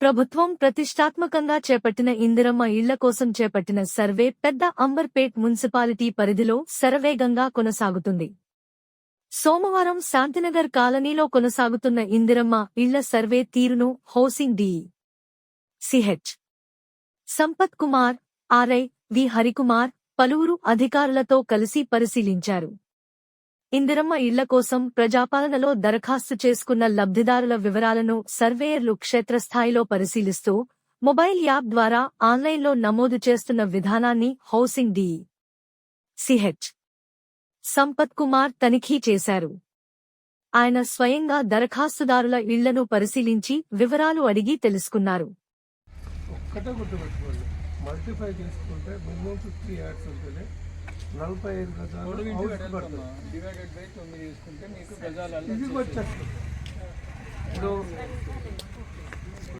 ప్రభుత్వం ప్రతిష్టాత్మకంగా చేపట్టిన ఇందిరమ్మ ఇళ్ళ కోసం చేపట్టిన సర్వే పెద్ద అంబర్పేట్ మున్సిపాలిటీ పరిధిలో శరవేగంగా కొనసాగుతుంది. సోమవారం శాంతినగర్ కాలనీలో కొనసాగుతున్న ఇందిరమ్మ ఇళ్ళ సర్వే తీరును housing D. CH Sampath Kumar RI V Harikumar పలువురు అధికారులతో కలిసి పరిశీలించారు. ఇందిరమ్మ ఇళ్ళ కోసం ప్రజాపాలనలో దరఖాస్తు చేసుకున్న లబ్ధిదారుల వివరాలను సర్వేయర్లు క్షేత్రస్థాయిలో పరిశీలిస్తూ మొబైల్ యాప్ ద్వారా ఆన్లైన్లో నమోదు చేస్తున్న విధానాన్ని housing D. CH Sampath Kumar తనిఖీ చేశారు. ఆయన స్వయంగా దరఖాస్తుదారుల ఇళ్ళను పరిశీలించి వివరాలు అడిగి తెలుసుకున్నారు. మల్టిఫై చేసుకుంటే మినిమం ఫిఫ్టీ యాడ్స్ ఉంటుంది నలభై ఐదు గజాలు. డివైడెడ్ బై తొమ్మిది తీసుకుంటే మీకు. వచ్చేస్తుంది ఇప్పుడు